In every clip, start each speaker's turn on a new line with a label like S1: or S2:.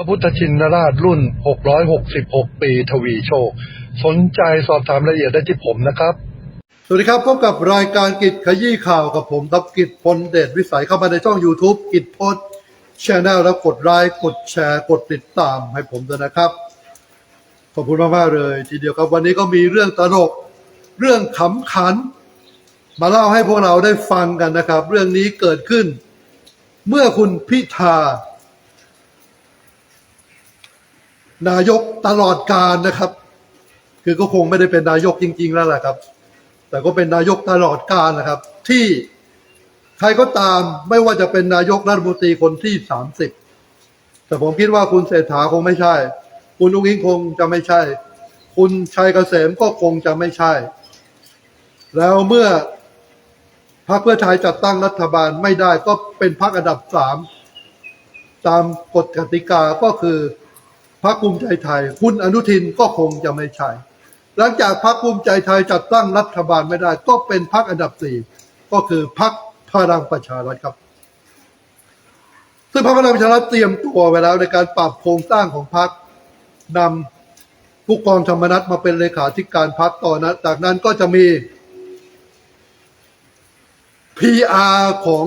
S1: พระพุทธชินราชรุ่น 666 ปีทวีโชค สนใจสอบถามรายละเอียดได้ที่ผมนะครับ สวัสดีครับพบกับรายการกิจขยี้ข่าวกับผมทับกิจพลเดชวิสัยเข้ามาในช่อง YouTube กิจพจน์ชแนลแล้วกดไลค์กดแชร์กดติดตามให้ผมด้วยนะครับ ขอบคุณมาก ๆ เลย ทีเดียวครับวันนี้ก็มีเรื่องตลกเรื่องขำขัน มาเล่าให้พวกเราได้ฟังกันนะครับ เรื่องนี้เกิดขึ้น เมื่อคุณพิธา นายกตลอดการนะครับ คือก็คงไม่ได้เป็นนายกจริง ๆ แล้วแหละครับ แต่ก็เป็นนายกตลอดการนะครับ ที่ใครก็ตามไม่ว่าจะเป็นนายกรัฐมนตรีคนที่สามสิบแต่ผมคิดว่าคุณเศรษฐาคงไม่ใช่ คุณอุ้งอิงคงจะไม่ใช่ คุณชัยเกษมก็คงจะไม่ใช่ แล้วเมื่อพรรคเพื่อไทยจัดตั้งรัฐบาลไม่ได้ก็เป็นพรรคอันดับสามตามกฎกติกาก็คือ พรรคภูมิใจไทย คุณอนุทินก็คงจะไม่ใช่ หลังจากพรรคภูมิใจไทยจัดตั้งรัฐบาลไม่ได้ ก็เป็นพรรคอันดับสี่ก็คือพรรคพลังประชารัฐครับ ซึ่งพรรคพลังประชารัฐเตรียมตัวไว้แล้วในการปรับโครงสร้างของพรรคนำผู้กองธรรมนัฐมาเป็นเลขาธิการพรรคต่อนะจากนั้นก็จะมี PR ของ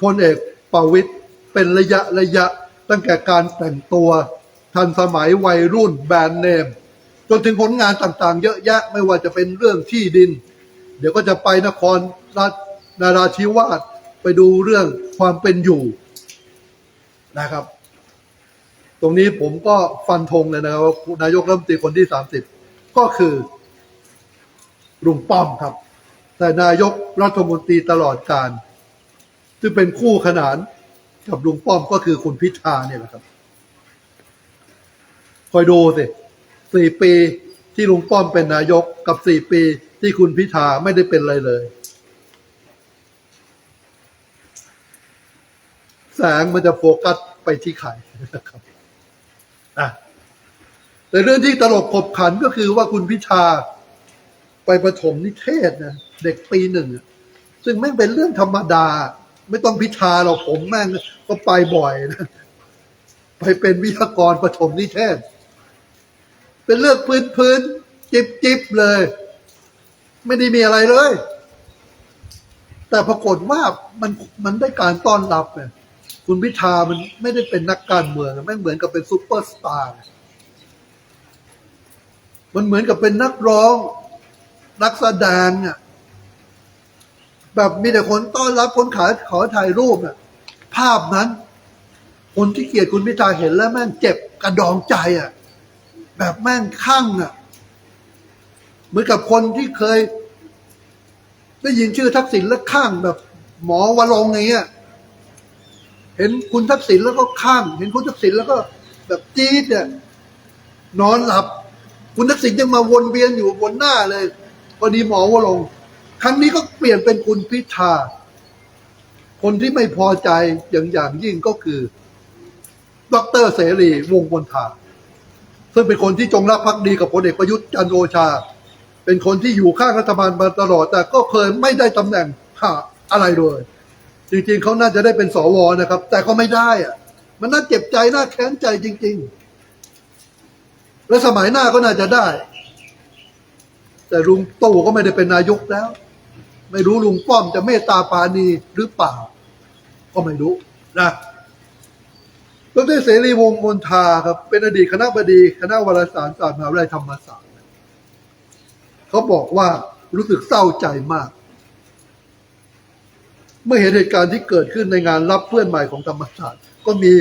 S1: พลเอกประวิตยเป็นระยะระยะตั้งแต่การแต่งตัว ทันสมัยวัยรุ่นแบรนด์เนม จนถึงผลงานต่างๆ เยอะแยะไม่ว่าจะเป็นเรื่องที่ดิน เดี๋ยวก็จะไปนครราชนาราธิวาสไปดูเรื่องความเป็นอยู่นะครับ ตรงนี้ผมก็ฟันธงเลยนะครับว่านายกรัฐมนตรีคนที่สามสิบก็คือลุงป้อมครับ แต่นายกรัฐมนตรีตลอดการซึ่งเป็นคู่ขนานกับลุงป้อมก็คือคุณพิธาเนี่ยแหละครับ คอยดูสิสี่ปีที่ลุงป้อมเป็นนายกกับสี่ปีที่คุณพิธาไม่ได้เป็นอะไรเลย แสงมันจะโฟกัสไปที่ใครนะครับอะแต่เรื่องที่ตลกขบขันก็คือว่าคุณพิธาไปประถมนิเทศนะเด็กปีหนึ่งซึ่งแม่งเป็นเรื่องธรรมดา ไม่ต้องพิธาหรอกผมแม่งก็ไปบ่อยนะไปเป็นวิทยากรประถมนิเทศ เป็นเรื่องพื้นพื้นจิบจิบเลย ไม่ได้มีอะไรเลย แต่ปรากฏว่ามันมันได้การต้อนรับเนี่ยคุณพิธามันไม่ได้เป็นนักการเมืองไม่เหมือนกับเป็นซูเปอร์สตาร์มันเหมือนกับเป็นนักร้อง นักแสดงอะแบบมีแต่คนต้อนรับคนขายขอถ่ายรูปอะภาพนั้น คนที่เกลียดคุณพิธาเห็นแล้วแม่งเจ็บกระดองใจอะ แบบแม่งข้างอะ เหมือนกับคนที่เคย ได้ยินชื่อทักษิณแล้วข้างแบบ หมอวรงอย่างเงี้ยเห็นคุณทักษิณแล้วก็ข้าง เห็นคุณทักษิณแล้วก็ แบบจี๊ดเนี่ยนอนหลับ คุณทักษิณยังมาวนเวียนอยู่บนหน้าเลยพอดีหมอวรงครั้งนี้ก็เปลี่ยนเป็นคุณพิธาคนที่ไม่พอใจอย่างอย่างยิ่งก็คือ ดรเสรีวงบนทา ซึ่งเป็นคนที่จงรักภักดีกับพลเอกประยุทธ์จันโอชา เป็นคนที่อยู่ข้างรัฐบาลมาตลอด แต่ก็เคยไม่ได้ตำแหน่งหาอะไรเลย จริงๆเขาน่าจะได้เป็นสวนะครับ แต่ก็ไม่ได้อะมันน่าเจ็บใจน่าแค้นใจจริง ๆ และสมัยหน้าก็น่าจะได้ แต่ลุงตู่ก็ไม่ได้เป็นนายกแล้ว ไม่รู้ลุงป้อมจะเมตตาปาณีหรือเปล่า ก็ไม่รู้นะ ดรเสรีวงศ์มนทาครับ เป็นอดีตคณะบดี คณะวารสารศาสตร์มหาวิทยาลัยธรรมศาสตร์เขาบอกว่ารู้สึกเศร้าใจมาก เมื่อเห็นเหตุการณ์ที่เกิดขึ้นในงานรับเพื่อนใหม่ของธรรมศาสตร์ ก็มี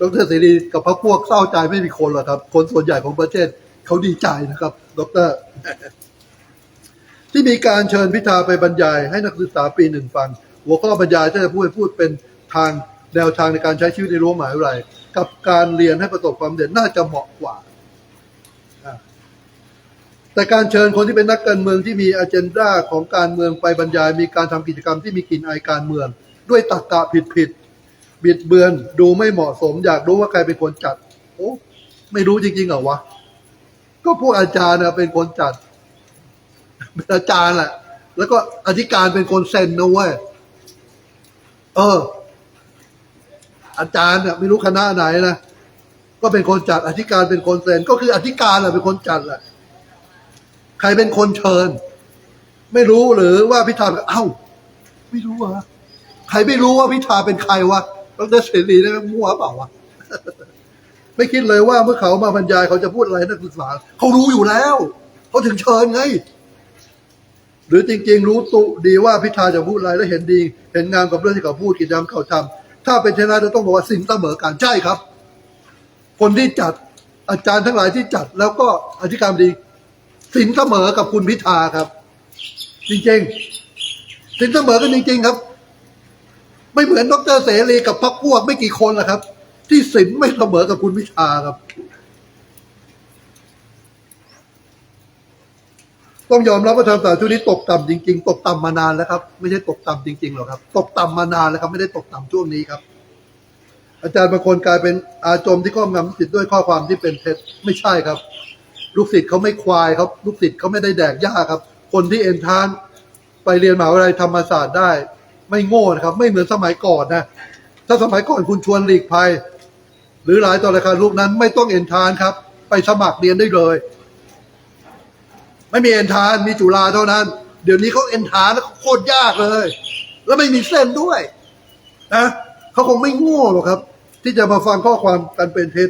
S1: ดรเสรีกับพรรคพวกเศร้าใจไม่มีคนหรอกครับ คนส่วนใหญ่ของประเทศเขาดีใจนะครับ ดร ที่มีการเชิญพิธาไปบรรยายให้นักศึกษาปีหนึ่งฟัง หัวข้อบรรยายที่จะพูดพูดเป็นทาง แนวทางในการใช้ชีวิตในรั้วมหาวิทยาลัย กับการเรียนให้ประสบความเร็จน่าจะเหมาะกว่า แต่การเชิญคนที่เป็นนักการเมืองที่มีอ g e n d a ของการเมืองไปบรรยาย มีการทำกิจกรรมที่มีกลิ่นอายการเมือง ด้วยตรรกะผิดผิดๆบิดเบือนดูไม่เหมาะสม อยากรู้ว่าใครเป็นคนจัด โอ้ไม่รู้จริงๆเหรอวะก็พวกอาจารย์เป็นคนจัดเป็นอาจารย์แหละแล้วก็อธิการเป็นคนเซ็นนะเว้ยเออ อาจารย์เนี่ยไม่รู้คณะไหนนะก็เป็นคนจัดอธิการเป็นคนเซ็นก็คืออธิการแหละเป็นคนจัดแหละใครเป็นคนเชิญ ไม่รู้หรือว่าพิธาเอ้า ไม่รู้อะใครไม่รู้ว่าพิธาเป็นใครวะดรเสรีนี่มั่วเปล่าวะไม่คิดเลยว่าเมื่อเขามาบรรยายเขาจะพูดอะไรนักศึกษาเขารู้อยู่แล้วเขาถึงเชิญไงหรือจริง ๆ รู้ตุดีว่าพิธาจะพูดอะไรและเห็นดี เห็นงามกับเรื่องที่เขาพูดกิจกรรมเขาทำ ถ้าเป็นเช่นนั้นจะต้องบอกว่าสิ่งเสมอกันใช่ครับ คนที่จัดอาจารย์ทั้งหลายที่จัด แล้วก็อธิการบดีสินเสมอกับคุณพิธาครับ จริงๆสินเสมอกันจริง ๆ ครับ ไม่เหมือนดรเสรีกับพรรคพวกไม่กี่คนละครับ ที่สินไม่เสมอกับคุณพิธาครับ ต้องยอมรับว่าธรรมศาสตร์ชุดนี้ตกต่ำจริง ๆ ตกต่ำมานานแล้วครับ ไม่ใช่ตกต่ำจริงๆหรอกครับ ตกต่ำมานานแล้วครับ ไม่ได้ตกต่ำช่วงนี้ครับ อาจารย์บางคนกลายเป็นอาจมที่ครอบงำจิตด้วยข้อความที่เป็นเท็จไม่ใช่ครับ ลูกศิษย์เขาไม่ควายครับลูกศิษย์เขาไม่ได้แดกหญ้าครับ คนที่เอนทานไปเรียนมหาวิทยาลัยธรรมศาสตร์ได้ ไม่โง่นะครับ ไม่เหมือนสมัยก่อนนะ ถ้าสมัยก่อนคุณชวนหลีกภัย หรือหลายต่อหลายครั้งลูกนั้นไม่ต้องเอนทานครับ ไปสมัครเรียนได้เลย ไม่มีเอนทานมีจุฬาเท่านั้น เดี๋ยวนี้เขาเอนทานแล้วเขาโคตรยากเลย แล้วไม่มีเส้นด้วยนะเขาคงไม่ง่หรอกครับ ที่จะมาฟังข้อความกันเป็นเท็จ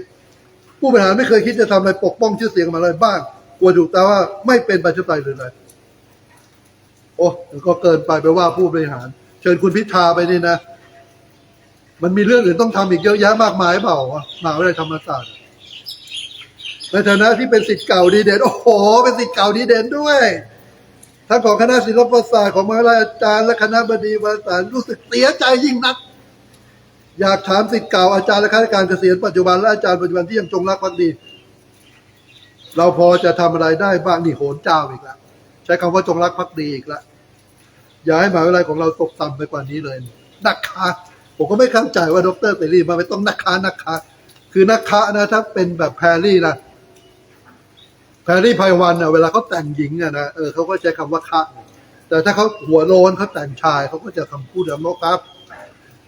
S1: ผู้บริหารไม่เคยคิดจะทำอะไรปกป้องชื่อเสียงมาอะไรบ้างกลัวถูกแต่ว่าไม่เป็นประชาธิปไตยหรืออะโอ้ก็เกินไปไปว่าผู้บริหาร เชิญคุณพิธาไปนี่นะ มันมีเรื่องอื่นต้องทำอีกเยอะแยะมากมายเปล่าวะมาวิทยาลัยธรรมศาสตร์ ในฐานะที่เป็นสิทธิ์เก่าดีเด่นโอ้โห เป็นสิทธิ์เก่าดีเด่นด้วยทั้งของคณะศิลปศาสตร์ของมหาวิทยาลัยอาจารย์และคณะบดีวารสารรู้สึกเสียใจยิ่งนัก อยากถามสิทธิ์เก่าอาจารย์และข้าราชการเกษียณปัจจุบันและอาจารย์ปัจจุบันที่ยังจงรักภักดี เราพอจะทำอะไรได้บ้างนี่โหนเจ้าอีกแล้วใช้คำว่าจงรักภักดีอีกแล้วอย่าให้มหาวิทยาลัยของเราตกต่ำไปกว่านี้เลยนักค้าผมก็ไม่เข้าใจว่าดรเสรีมาไม่ต้องนักค้านักค้าคือนักค้านะถ้าเป็นแบบแพรรี่นะ พรรี่ไพวันเน่ะเวลาเขาแต่งหญิงอะนะเออเขาก็ใช้คำว่าค้าแต่ถ้าเขาหัวโลนเขาแต่งชายเขาก็จะคำพูดแบบนครับ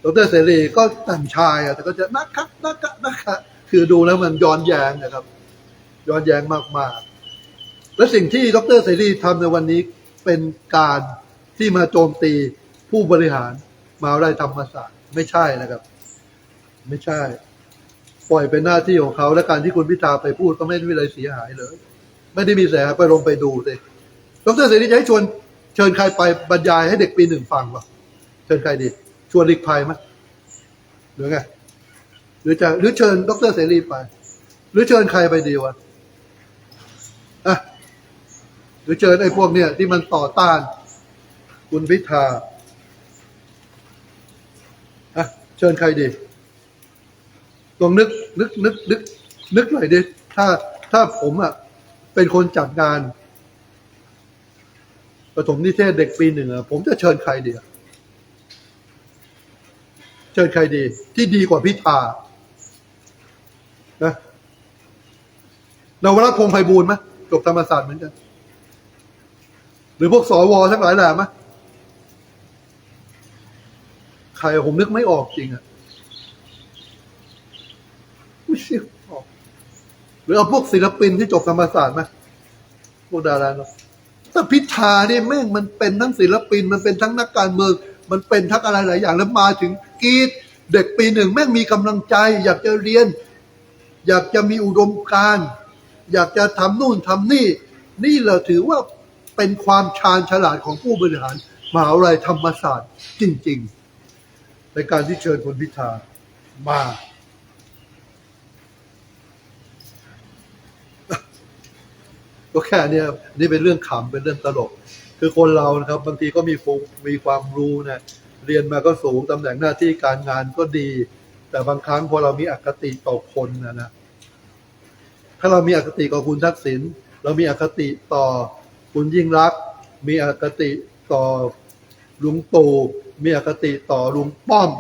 S1: ดรเสรีก็แต่งชายอะแต่ก็จะนักครับนักครับนักครับคือดูแล้วมันย้อนแย้งนะครับ ย้อนแย้งมากๆ และสิ่งที่ดรเสรีทำในวันนี้เป็นการที่มาโจมตีผู้บริหารมหาวิทยาลัยธรรมศาสตร์ไม่ใช่นะครับ ไม่ใช่ ปล่อยเป็นหน้าที่ของเขาและการที่คุณพิธาไปพูดก็ไม่ได้มีอะไรเสียหายเลย ไม่ได้มีเสียหายไปลงไปดูสิดรเสรีจะให้ชวนเชิญใครไปบรรยายให้เด็กปีหนึ่งฟังวะเชิญใครดี ชวนลีกภัยไหมหรือไงหรือจะหรือเชิญดรเสรีไป หรือเชิญใครไปดีวะอะหรือเชิญไอ้พวกเนี้ยที่มันต่อต้าน คุณพิธาอะเชิญใครดีลองนึก นึกนึกนึกนึกหน่อยดิถ้าถ้าผมอะ เป็นคนจัดงานประถมนิเทศเด็กปีหนึ่งอะผมจะเชิญใครดีเชิญใครดี ที่ดีกว่าพิธานะนวรัตพงไพบูลย์ไหมจบธรรมศาสตร์เหมือนกัน หรือพวกสวทั้งหลายแหละไหมใครผมนึกไม่ออกจริงอะไม่ใช่ออก รือเอาพวกศิลปินที่จบธรรมศาสตร์ไหมพวกดาราเนาะแต่พิธาเนี่ยแม่งมันเป็นทั้งศิลปิน มันเป็นทั้งนักการเมือง มันเป็นทั้งอะไรหลายอย่างแล้วมาถึงกีดเด็กปีหนึ่งแม่งมีกำลังใจ อยากจะเรียน อยากจะมีอุดมการณ์อยากจะทำนู่นทำนี่ นี่เราถือว่าเป็นความชาญฉลาดของผู้บริหารมหาวิทยาลัยธรรมศาสตร์จริง ๆ ในการที่เชิญคุณพิธามา ก็แค่เนี้ยนี่เป็นเรื่องขำเป็นเรื่องตลก คือคนเรานะครับบางทีก็มีฟูมีความรู้นะเรียนมาก็สูงตำแหน่งหน้าที่การงานก็ดี แต่บางครั้งพอเรามีอคติต่อคนนะนะถ้าเรามีอคติกับคุณทักษิณเรามีอคติต่อคุณยิ่งรัก มีอคติต่อลุงตู่มีอคติต่อลุงป้อม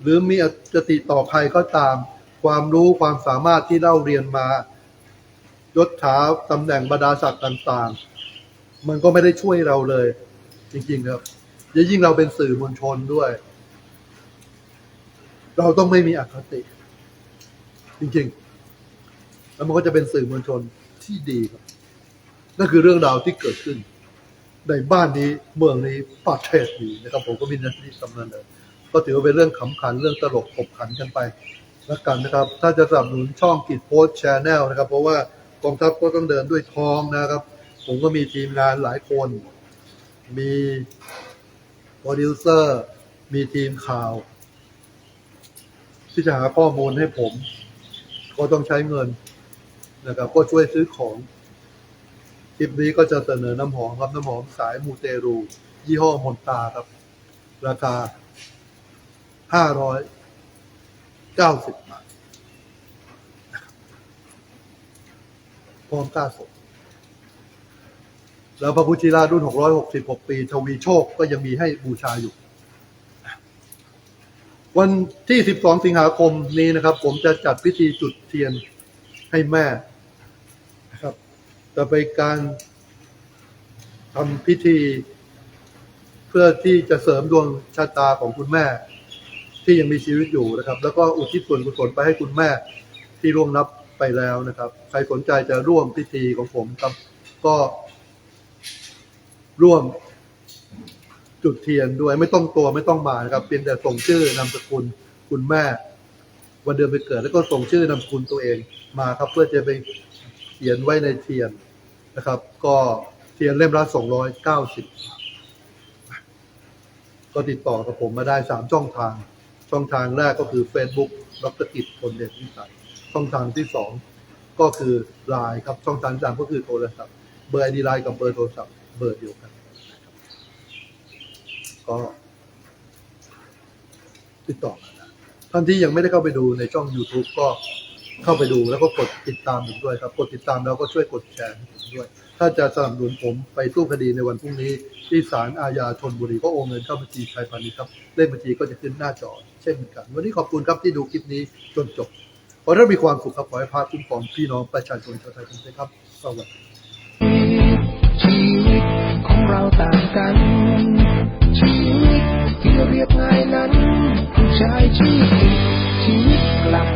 S1: หรือมีอคติต่อใครก็ตาม ความรู้ความสามารถที่เราเรียนมา ยศถาตำแหน่งบรรดาศักดิ์ต่างๆ มันก็ไม่ได้ช่วยเราเลย จริงๆครับยิ่งเราเป็นสื่อมวลชนด้วย เราต้องไม่มีอคติ จริงแล้วมันก็จะเป็นสื่อมวลชนที่ดีครับนั่นคือเรื่องราวที่เกิดขึ้น ในบ้านนี้เมืองนี้ประเทศนี้นะครับ ผมก็มีหน้าที่ทำนันเลยก็ถือว่าเป็นเรื่องขำขันเรื่องตลกขบขันกันไปแล้วกันนะครับ ถ้าจะสนับสนุนช่องกิจโพสแชนแนลนะครับ เพราะว่า กองทัพก็ต้องเดินด้วยทองนะครับ ผมก็มีทีมงานหลายคน มีโปรดิวเซอร์ มีทีมข่าว ที่จะหาข้อมูลให้ผม ก็ต้องใช้เงินนะครับ ก็ช่วยซื้อของ คลิปนี้ก็จะเสนอน้ำหอมครับน้ำหอมสายมูเตรู ยี่ห้อมนตาครับ ราคาห้าร้อยเก้าสิบบาทนะครับ พร้อมกล้าสดแล้วพระพุทธชิรารุ่น 666 ปี ทวีโชคก็ยังมีให้บูชาอยู่ วันที่ 12 สิงหาคมนี้นะครับ ผมจะจัดพิธีจุดเทียนให้แม่นะครับ จะไปการทำพิธีเพื่อที่จะเสริมดวงชะตาของคุณแม่ ที่ยังมีชีวิตอยู่นะครับ แล้วก็อุทิศส่วนกุศลไปให้คุณแม่ที่ร่วงรับ ไปแล้วนะครับ ใครสนใจจะร่วมพิธีของผมครับ ก็ร่วมจุดเทียนด้วยไม่ต้องตัวไม่ต้องมานะครับเพียงแต่ส่งชื่อนามสกุลคุณแม่ วันเดือนไปเกิด แล้วก็ส่งชื่อนามสกุลตัวเองมาครับ เพื่อจะไปเขียนไว้ในเทียนนะครับ ก็เทียนเล่มละสองร้อยเก้าสิบก็ติดต่อกับผมมาได้สามช่องทาง ช่องทางแรกก็คือ Facebook ดรกิจคนเด่นวิสัย ช่องทางที่สองก็คือไลน์ครับช่องทางที่สามก็คือโทรศัพท์เบอร์ไอดีไลน์กับเบอร์โทรศัพท์เบอร์เดียวกันก็ติดต่อมาได้ท่านที่ยังไม่ได้เข้าไปดูในช่อง YouTube ก็เข้าไปดูแล้วก็กดติดตามผมด้วยครับ กดติดตามแล้วก็ช่วยกดแชร์ให้ผมด้วย ถ้าจะสนับสนุนผมไปสู้คดีในวันพรุ่งนี้ ที่ศาลอาญาธนบุรีก็โอนเงินเข้าบัญชีไทยพาณิชย์ครับ เลขบัญชีก็จะขึ้นหน้าจอ เช่นกัน วันนี้ขอบคุณครับที่ดูคลิปนี้จนจบ ขอท่านมีความสุขครับขอให้พระคุ้มครองพี่น้องประชาชนชาวไทยทุกท่านครับ สวัสดี
S2: ชีวิตของเราต่างกัน ชีวิตที่เรียบง่ายนั้นผู้ชายชีวิตชีวิตกลับ